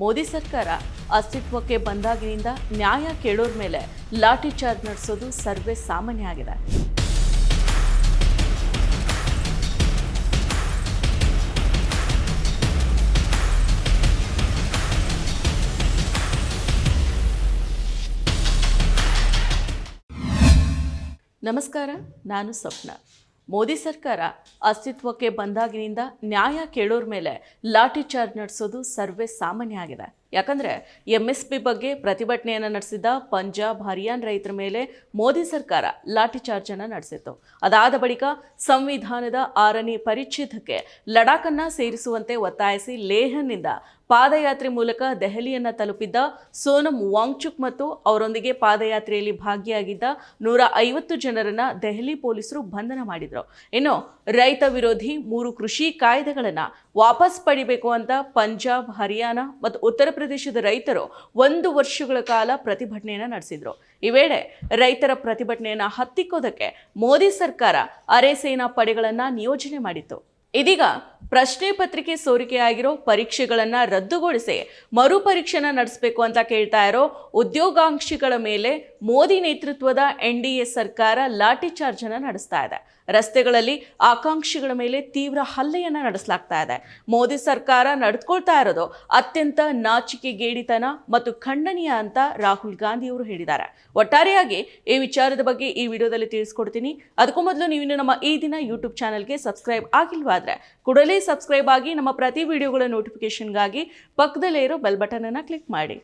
ಮೋದಿ ಸರ್ಕಾರ ಅಸ್ತಿತ್ವಕ್ಕೆ ಬಂದಾಗಿನಿಂದ ನ್ಯಾಯ ಕೇಳೋರ ಮೇಲೆ ಲಾಠಿ ಚಾರ್ಜ್ ನಡೆಸೋದು ಸರ್ವೇ ಸಾಮಾನ್ಯ ಆಗಿದೆ. ನಮಸ್ಕಾರ, ನಾನು ಸ್ವಪ್ನ. ಮೋದಿ ಸರ್ಕಾರ ಅಸ್ತಿತ್ವಕ್ಕೆ ಬಂದಾಗಿನಿಂದ ನ್ಯಾಯ ಕೇಳೋರ ಮೇಲೆ ಲಾಠಿ ಚಾರ್ಜ್ ನಡೆಸೋದು ಸರ್ವೇ ಸಾಮಾನ್ಯ ಆಗಿದೆ. ಯಾಕಂದರೆ ಎಂ ಎಸ್ ಪಿ ಬಗ್ಗೆ ಪ್ರತಿಭಟನೆಯನ್ನು ನಡೆಸಿದ ಪಂಜಾಬ್, ಹರಿಯಾಣ ರೈತರ ಮೇಲೆ ಮೋದಿ ಸರ್ಕಾರ ಲಾಠಿ ಚಾರ್ಜನ್ನು ನಡೆಸಿತ್ತು. ಅದಾದ ಬಳಿಕ ಸಂವಿಧಾನದ ಆರನೇ ಪರಿಚ್ಛೇದಕ್ಕೆ ಲಡಾಖನ್ನು ಸೇರಿಸುವಂತೆ ಒತ್ತಾಯಿಸಿ ಲೇಹ್ನಿಂದ ಪಾದಯಾತ್ರೆ ಮೂಲಕ ದೆಹಲಿಯನ್ನು ತಲುಪಿದ್ದ ಸೋನಂ ವಾಂಗ್ಚುಕ್ ಮತ್ತು ಅವರೊಂದಿಗೆ ಪಾದಯಾತ್ರೆಯಲ್ಲಿ ಭಾಗಿಯಾಗಿದ್ದ ನೂರ ಐವತ್ತು ಜನರನ್ನು ದೆಹಲಿ ಪೊಲೀಸರು ಬಂಧನ ಮಾಡಿದರು. ಇನ್ನು ರೈತ ವಿರೋಧಿ ಮೂರು ಕೃಷಿ ಕಾಯ್ದೆಗಳನ್ನು ವಾಪಸ್ ಪಡಿಬೇಕು ಅಂತ ಪಂಜಾಬ್, ಹರಿಯಾಣ ಮತ್ತು ಉತ್ತರ ಪ್ರದೇಶದ ರೈತರು ಒಂದು ವರ್ಷಗಳ ಕಾಲ ಪ್ರತಿಭಟನೆಯನ್ನು ನಡೆಸಿದರು. ಈ ವೇಳೆ ರೈತರ ಪ್ರತಿಭಟನೆಯನ್ನು ಹತ್ತಿಕ್ಕೋದಕ್ಕೆ ಮೋದಿ ಸರ್ಕಾರ ಅರೆ ಸೇನಾ ಪಡೆಗಳನ್ನ ನಿಯೋಜನೆ ಮಾಡಿತ್ತು. ಇದೀಗ ಪ್ರಶ್ನೆ ಪತ್ರಿಕೆ ಸೋರಿಕೆಯಾಗಿರೋ ಪರೀಕ್ಷೆಗಳನ್ನು ರದ್ದುಗೊಳಿಸಿ ಮರುಪರೀಕ್ಷೆನ ನಡೆಸಬೇಕು ಅಂತ ಕೇಳ್ತಾ ಇರೋ ಉದ್ಯೋಗಾಂಕ್ಷಿಗಳ ಮೇಲೆ ಮೋದಿ ನೇತೃತ್ವದ ಎನ್ ಡಿ ಎ ಸರ್ಕಾರ ಲಾಠಿ ಚಾರ್ಜ್ ಅನ್ನ ನಡೆಸ್ತಾ ಇದೆ. ರಸ್ತೆಗಳಲ್ಲಿ ಆಕಾಂಕ್ಷಿಗಳ ಮೇಲೆ ತೀವ್ರ ಹಲ್ಲೆಯನ್ನು ನಡೆಸಲಾಗ್ತಾ ಇದೆ. ಮೋದಿ ಸರ್ಕಾರ ನಡೆದುಕೊಳ್ತಾ ಇರೋದು ಅತ್ಯಂತ ನಾಚಿಕೆಗೇಡಿತನ ಮತ್ತು ಖಂಡನೀಯ ಅಂತ ರಾಹುಲ್ ಗಾಂಧಿ ಅವರು ಹೇಳಿದ್ದಾರೆ. ಒಟ್ಟಾರೆಯಾಗಿ ಈ ವಿಚಾರದ ಬಗ್ಗೆ ಈ ವಿಡಿಯೋದಲ್ಲಿ ತಿಳಿಸ್ಕೊಡ್ತೀನಿ. ಅದಕ್ಕೂ ಮೊದಲು ನೀವು ನಮ್ಮ ಈ ದಿನ ಯೂಟ್ಯೂಬ್ ಚಾನಲ್ಗೆ ಸಬ್ಸ್ಕ್ರೈಬ್ ಆಗಿಲ್ವಾದ್ರೆ ಕೂಡಲೇ ಸಬ್ಸ್ಕ್ರೈಬ್ ಆಗಿ ನಮ್ಮ ಪ್ರತಿ ವಿಡಿಯೋಗಳ ನೋಟಿಫಿಕೇಶನ್ಗಾಗಿ ಪಕ್ಕದಲ್ಲೇ ಇರೋ ಬೆಲ್ ಬಟನ್ ಅನ್ನು ಕ್ಲಿಕ್ ಮಾಡಿ.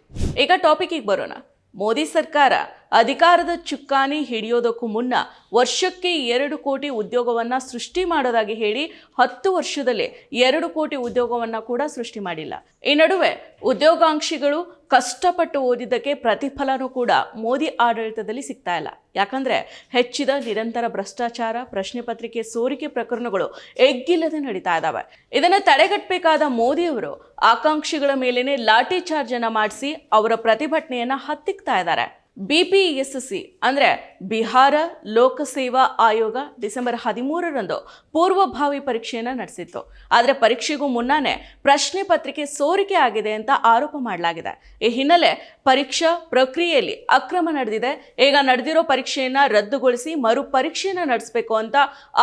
ಈಗ ಟಾಪಿಕ್ಗೆ ಬರೋಣ. ಮೋದಿ ಸರ್ಕಾರ ಅಧಿಕಾರದ ಚುಕ್ಕಾನಿ ಹಿಡಿಯೋದಕ್ಕೂ ಮುನ್ನ ವರ್ಷಕ್ಕೆ ಎರಡು ಕೋಟಿ ಉದ್ಯೋಗವನ್ನು ಸೃಷ್ಟಿ ಮಾಡೋದಾಗಿ ಹೇಳಿ ಹತ್ತು ವರ್ಷದಲ್ಲಿ ಎರಡು ಕೋಟಿ ಉದ್ಯೋಗವನ್ನು ಕೂಡ ಸೃಷ್ಟಿ ಮಾಡಿಲ್ಲ. ಈ ನಡುವೆ ಉದ್ಯೋಗಾಂಕ್ಷಿಗಳು ಕಷ್ಟಪಟ್ಟು ಓದಿದ್ದಕ್ಕೆ ಪ್ರತಿಫಲನೂ ಕೂಡ ಮೋದಿ ಆಡಳಿತದಲ್ಲಿ ಸಿಗ್ತಾ ಇಲ್ಲ. ಯಾಕಂದರೆ ಹೆಚ್ಚಿದ ನಿರಂತರ ಭ್ರಷ್ಟಾಚಾರ, ಪ್ರಶ್ನೆ ಪತ್ರಿಕೆ ಸೋರಿಕೆ ಪ್ರಕರಣಗಳು ಎಗ್ಗಿಲ್ಲದೆ ನಡೀತಾ ಇದ್ದಾವೆ ಇದನ್ನು ತಡೆಗಟ್ಟಬೇಕಾದ ಮೋದಿಯವರು ಆಕಾಂಕ್ಷಿಗಳ ಮೇಲೇನೆ ಲಾಠಿ ಚಾರ್ಜನ್ನು ಮಾಡಿಸಿ ಅವರ ಪ್ರತಿಭಟನೆಯನ್ನು ಹತ್ತಿಕ್ತಾ ಇದ್ದಾರೆ. ಬಿಪಿಎಸ್ಸಿ ಅಂದರೆ ಬಿಹಾರ ಲೋಕಸೇವಾ ಆಯೋಗ ಡಿಸೆಂಬರ್ ಹದಿಮೂರರಂದು ಪೂರ್ವಭಾವಿ ಪರೀಕ್ಷೆಯನ್ನು ನಡೆಸಿತ್ತು. ಆದರೆ ಪರೀಕ್ಷೆಗೂ ಮುನ್ನಾನೇ ಪ್ರಶ್ನೆ ಪತ್ರಿಕೆ ಸೋರಿಕೆ ಆಗಿದೆ ಅಂತ ಆರೋಪ ಮಾಡಲಾಗಿದೆ. ಈ ಹಿನ್ನೆಲೆ ಪರೀಕ್ಷಾ ಪ್ರಕ್ರಿಯೆಯಲ್ಲಿ ಅಕ್ರಮ ನಡೆದಿದೆ. ಈಗ ನಡೆದಿರೋ ಪರೀಕ್ಷೆಯನ್ನು ರದ್ದುಗೊಳಿಸಿ ಮರು ಪರೀಕ್ಷೆಯನ್ನು ನಡೆಸಬೇಕು ಅಂತ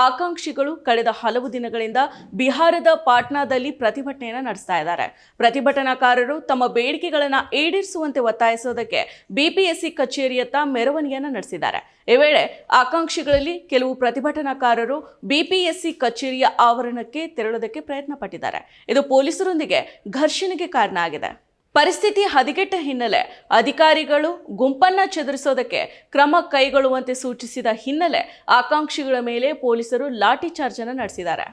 ಆಕಾಂಕ್ಷಿಗಳು ಕಳೆದ ಹಲವು ದಿನಗಳಿಂದ ಬಿಹಾರದ ಪಾಟ್ನಾದಲ್ಲಿ ಪ್ರತಿಭಟನೆಯನ್ನು ನಡೆಸ್ತಾ ಇದ್ದಾರೆ. ಪ್ರತಿಭಟನಾಕಾರರು ತಮ್ಮ ಬೇಡಿಕೆಗಳನ್ನು ಈಡೇರಿಸುವಂತೆ ಒತ್ತಾಯಿಸೋದಕ್ಕೆ ಬಿಪಿಎಸ್ಸಿ ಕಚೇರಿಯತ್ತ ಮೆರವಣಿಗೆಯನ್ನು ನಡೆಸಿದ್ದಾರೆ. ಈ ವೇಳೆ ಆಕಾಂಕ್ಷಿಗಳಲ್ಲಿ ಕೆಲವು ಪ್ರತಿಭಟನಾಕಾರರು ಬಿಪಿಎಸ್ಸಿ ಕಚೇರಿಯ ಆವರಣಕ್ಕೆ ತೆರಳೋದಕ್ಕೆ ಪ್ರಯತ್ನ ಪಟ್ಟಿದ್ದಾರೆ. ಇದು ಪೊಲೀಸರೊಂದಿಗೆ ಘರ್ಷಣೆಗೆ ಕಾರಣ ಆಗಿದೆ. ಪರಿಸ್ಥಿತಿ ಹದಗೆಟ್ಟ ಹಿನ್ನೆಲೆ ಅಧಿಕಾರಿಗಳು ಗುಂಪನ್ನ ಚದುರಿಸೋದಕ್ಕೆ ಕ್ರಮ ಕೈಗೊಳ್ಳುವಂತೆ ಸೂಚಿಸಿದ ಹಿನ್ನೆಲೆ ಆಕಾಂಕ್ಷಿಗಳ ಮೇಲೆ ಪೊಲೀಸರು ಲಾಠಿ ಚಾರ್ಜ್ ಅನ್ನು ನಡೆಸಿದ್ದಾರೆ.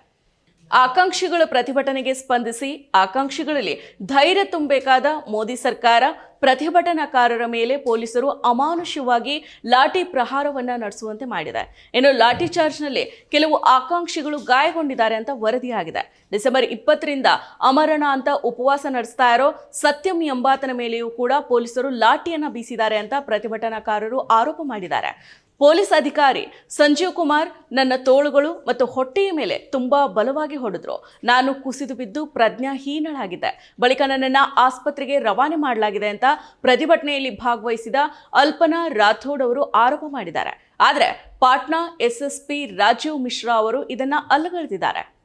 ಆಕಾಂಕ್ಷಿಗಳ ಪ್ರತಿಭಟನೆಗೆ ಸ್ಪಂದಿಸಿ ಆಕಾಂಕ್ಷಿಗಳಲ್ಲಿ ಧೈರ್ಯ ತುಂಬಬೇಕಾದ ಮೋದಿ ಸರ್ಕಾರ ಪ್ರತಿಭಟನಾಕಾರರ ಮೇಲೆ ಪೊಲೀಸರು ಅಮಾನುಷವಾಗಿ ಲಾಠಿ ಪ್ರಹಾರವನ್ನ ನಡೆಸುವಂತೆ ಮಾಡಿದೆ. ಇನ್ನು ಲಾಠಿ ಚಾರ್ಜ್ನಲ್ಲಿ ಕೆಲವು ಆಕಾಂಕ್ಷಿಗಳು ಗಾಯಗೊಂಡಿದ್ದಾರೆ ಅಂತ ವರದಿಯಾಗಿದೆ. ಡಿಸೆಂಬರ್ ಇಪ್ಪತ್ತರಿಂದ ಅಮರಣ ಅಂತ ಉಪವಾಸ ನಡೆಸ್ತಾ ಇರೋ ಸತ್ಯಂ ಎಂಬಾತನ ಮೇಲೆಯೂ ಕೂಡ ಪೊಲೀಸರು ಲಾಠಿಯನ್ನ ಬೀಸಿದ್ದಾರೆ ಅಂತ ಪ್ರತಿಭಟನಾಕಾರರು ಆರೋಪ ಮಾಡಿದ್ದಾರೆ. ಪೊಲೀಸ್ ಅಧಿಕಾರಿ ಸಂಜೀವ್ ಕುಮಾರ್ ನನ್ನ ತೋಳುಗಳು ಮತ್ತು ಹೊಟ್ಟೆಯ ಮೇಲೆ ತುಂಬಾ ಬಲವಾಗಿ ಹೊಡೆದ್ರು. ನಾನು ಕುಸಿದು ಬಿದ್ದು ಪ್ರಜ್ಞಾಹೀನಳಾಗಿದ್ದೆ ಬಳಿಕ ನನ್ನನ್ನು ಆಸ್ಪತ್ರೆಗೆ ರವಾನೆ ಮಾಡಲಾಗಿದೆ ಅಂತ ಪ್ರತಿಭಟನೆಯಲ್ಲಿ ಭಾಗವಹಿಸಿದ ಅಲ್ಪನಾ ರಾಥೋಡ್ ಅವರು ಆರೋಪ ಮಾಡಿದ್ದಾರೆ. ಆದರೆ ಪಾಟ್ನಾ ಎಸ್ಎಸ್ಪಿ ರಾಜೀವ್ ಮಿಶ್ರಾ ಅವರು ಇದನ್ನು ಅಲ್ಲಗಳೆದಿದ್ದಾರೆ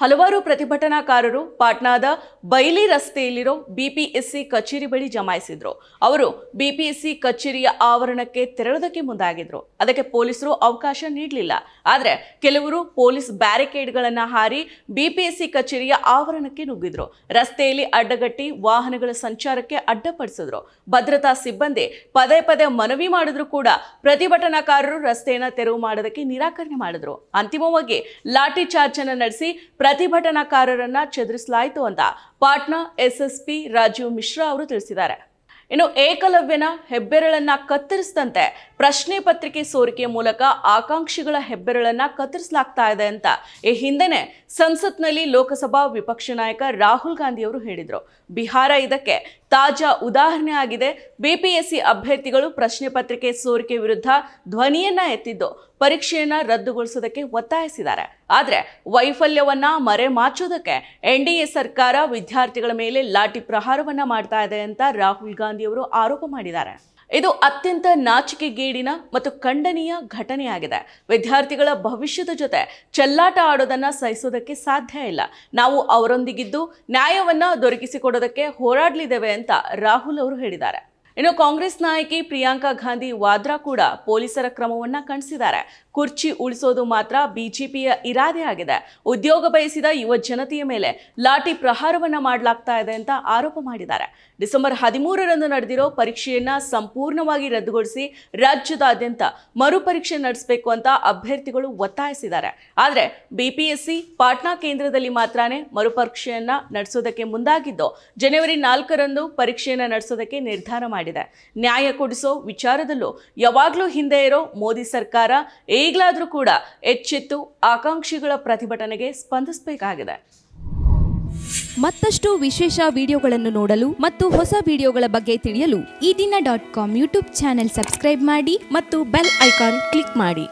ಹಲವಾರು ಪ್ರತಿಭಟನಾಕಾರರು ಪಾಟ್ನಾದ ಬೈಲಿ ರಸ್ತೆಯಲ್ಲಿರೋ ಬಿಪಿಎಸ್ಸಿ ಕಚೇರಿ ಬಳಿ ಜಮಾಯಿಸಿದ್ರು. ಅವರು ಬಿಪಿಎಸ್ಸಿ ಕಚೇರಿಯ ಆವರಣಕ್ಕೆ ತೆರಳೋದಕ್ಕೆ ಮುಂದಾಗಿದ್ರು. ಅದಕ್ಕೆ ಪೊಲೀಸರು ಅವಕಾಶ ನೀಡಲಿಲ್ಲ. ಆದರೆ ಕೆಲವರು ಪೊಲೀಸ್ ಬ್ಯಾರಿಕೇಡ್ಗಳನ್ನು ಹಾರಿ ಬಿಪಿಎಸ್ಸಿ ಕಚೇರಿಯ ಆವರಣಕ್ಕೆ ನುಗ್ಗಿದ್ರು. ರಸ್ತೆಯಲ್ಲಿ ಅಡ್ಡಗಟ್ಟಿ ವಾಹನಗಳ ಸಂಚಾರಕ್ಕೆ ಅಡ್ಡಪಡಿಸಿದ್ರು. ಭದ್ರತಾ ಸಿಬ್ಬಂದಿ ಪದೇ ಪದೇ ಮನವಿ ಮಾಡಿದ್ರು ಕೂಡ ಪ್ರತಿಭಟನಾಕಾರರು ರಸ್ತೆಯನ್ನು ತೆರವು ಮಾಡೋದಕ್ಕೆ ನಿರಾಕರಣೆ ಮಾಡಿದ್ರು. ಅಂತಿಮವಾಗಿ ಲಾಠಿ ಚಾರ್ಜ್ ಅನ್ನು ನಡೆಸಿ ಪ್ರತಿಭಟನಾಕಾರರನ್ನ ಚದುರಿಸಲಾಯಿತು ಅಂತ ಪಾಟ್ನಾ ಎಸ್ಎಸ್ಪಿ ರಾಜೀವ್ ಮಿಶ್ರಾ ಅವರು ತಿಳಿಸಿದ್ದಾರೆ. ಇನ್ನು ಏಕಲವ್ಯನ ಹೆಬ್ಬೆರಳನ್ನ ಕತ್ತರಿಸಿದಂತೆ ಪ್ರಶ್ನೆ ಪತ್ರಿಕೆ ಸೋರಿಕೆ ಮೂಲಕ ಆಕಾಂಕ್ಷಿಗಳ ಹೆಬ್ಬೆರಳನ್ನ ಕತ್ತರಿಸಲಾಗ್ತಾ ಇದೆ ಅಂತ ಈ ಹಿಂದೆನೆ ಸಂಸತ್ನಲ್ಲಿ ಲೋಕಸಭಾ ವಿಪಕ್ಷ ನಾಯಕ ರಾಹುಲ್ ಗಾಂಧಿ ಅವರು ಹೇಳಿದರು. ಬಿಹಾರ ಇದಕ್ಕೆ ತಾಜಾ ಉದಾಹರಣೆ ಆಗಿದೆ. ಬಿಪಿಎಸ್ಸಿ ಅಭ್ಯರ್ಥಿಗಳು ಪ್ರಶ್ನೆ ಪತ್ರಿಕೆ ಸೋರಿಕೆ ವಿರುದ್ಧ ಧ್ವನಿಯನ್ನ ಎತ್ತಿದ್ದು. ಪರೀಕ್ಷೆಯನ್ನ ರದ್ದುಗೊಳಿಸೋದಕ್ಕೆ ಒತ್ತಾಯಿಸಿದ್ದಾರೆ. ಆದರೆ ವೈಫಲ್ಯವನ್ನ ಮರೆಮಾಚೋದಕ್ಕೆ ಎನ್ಡಿಎ ಸರ್ಕಾರ ವಿದ್ಯಾರ್ಥಿಗಳ ಮೇಲೆ ಲಾಠಿ ಪ್ರಹಾರವನ್ನ ಮಾಡ್ತಾ ಇದೆ ಅಂತ ರಾಹುಲ್ ಗಾಂಧಿ ಅವರು ಆರೋಪ ಮಾಡಿದ್ದಾರೆ. ಇದು ಅತ್ಯಂತ ನಾಚಿಕೆಗೇಡಿನ ಮತ್ತು ಖಂಡನೀಯ ಘಟನೆಯಾಗಿದೆ. ವಿದ್ಯಾರ್ಥಿಗಳ ಭವಿಷ್ಯದ ಜೊತೆ ಚೆಲ್ಲಾಟ ಆಡೋದನ್ನ ಸಹಿಸೋದಕ್ಕೆ ಸಾಧ್ಯ ಇಲ್ಲ. ನಾವು ಅವರೊಂದಿಗಿದ್ದು ನ್ಯಾಯವನ್ನ ದೊರಕಿಸಿಕೊಡೋದಕ್ಕೆ ಹೋರಾಡಲಿದ್ದೇವೆ ಅಂತ ರಾಹುಲ್ ಅವರು ಹೇಳಿದ್ದಾರೆ. ಇನ್ನು ಕಾಂಗ್ರೆಸ್ ನಾಯಕಿ ಪ್ರಿಯಾಂಕಾ ಗಾಂಧಿ ವಾದ್ರಾ ಕೂಡ ಪೊಲೀಸರ ಕ್ರಮವನ್ನ ಖಂಡಿಸಿದ್ದಾರೆ ಕುರ್ಚಿ ಉಳಿಸೋದು ಮಾತ್ರ ಬಿಜೆಪಿಯ ಇರಾದೆ ಆಗಿದೆ. ಉದ್ಯೋಗ ಬಯಸಿದ ಯುವ ಜನತೆಯ ಮೇಲೆ ಲಾಠಿ ಪ್ರಹಾರವನ್ನ ಮಾಡಲಾಗ್ತಾ ಇದೆ ಅಂತ ಆರೋಪ ಮಾಡಿದ್ದಾರೆ. ಡಿಸೆಂಬರ್ ಹದಿಮೂರರಂದು ನಡೆದಿರೋ ಪರೀಕ್ಷೆಯನ್ನ ಸಂಪೂರ್ಣವಾಗಿ ರದ್ದುಗೊಳಿಸಿ ರಾಜ್ಯದಾದ್ಯಂತ ಮರುಪರೀಕ್ಷೆ ನಡೆಸಬೇಕು ಅಂತ ಅಭ್ಯರ್ಥಿಗಳು ಒತ್ತಾಯಿಸಿದ್ದಾರೆ. ಆದರೆ ಬಿಪಿಎಸ್ಸಿ ಪಾಟ್ನಾ ಕೇಂದ್ರದಲ್ಲಿ ಮಾತ್ರನೇ ಮರುಪರೀಕ್ಷೆಯನ್ನ ನಡೆಸೋದಕ್ಕೆ ಮುಂದಾಗಿದ್ದು, ಜನವರಿ ನಾಲ್ಕರಂದು ಪರೀಕ್ಷೆಯನ್ನ ನಡೆಸೋದಕ್ಕೆ ನಿರ್ಧಾರ ಮಾಡಿದೆ. ನ್ಯಾಯ ಕೊಡಿಸೋ ವಿಚಾರದಲ್ಲೂ ಯಾವಾಗಲೂ ಹಿಂದೆ ಇರೋ ಮೋದಿ ಸರ್ಕಾರ ಈಗಲಾದರೂ ಕೂಡ ಎಚ್ಚೆತ್ತು ಆಕಾಂಕ್ಷಿಗಳ ಪ್ರತಿಭಟನೆಗೆ ಸ್ಪಂದಿಸಬೇಕಾಗಿದೆ. ಮತ್ತಷ್ಟು ವಿಶೇಷ ವಿಡಿಯೋಗಳನ್ನು ನೋಡಲು ಮತ್ತು ಹೊಸ ವಿಡಿಯೋಗಳ ಬಗ್ಗೆ ತಿಳಿಯಲು Ee Dina dot com YouTube channel subscribe ಮಾಡಿ ಮತ್ತು ಬೆಲ್ ಐಕಾನ್ ಕ್ಲಿಕ್ ಮಾಡಿ.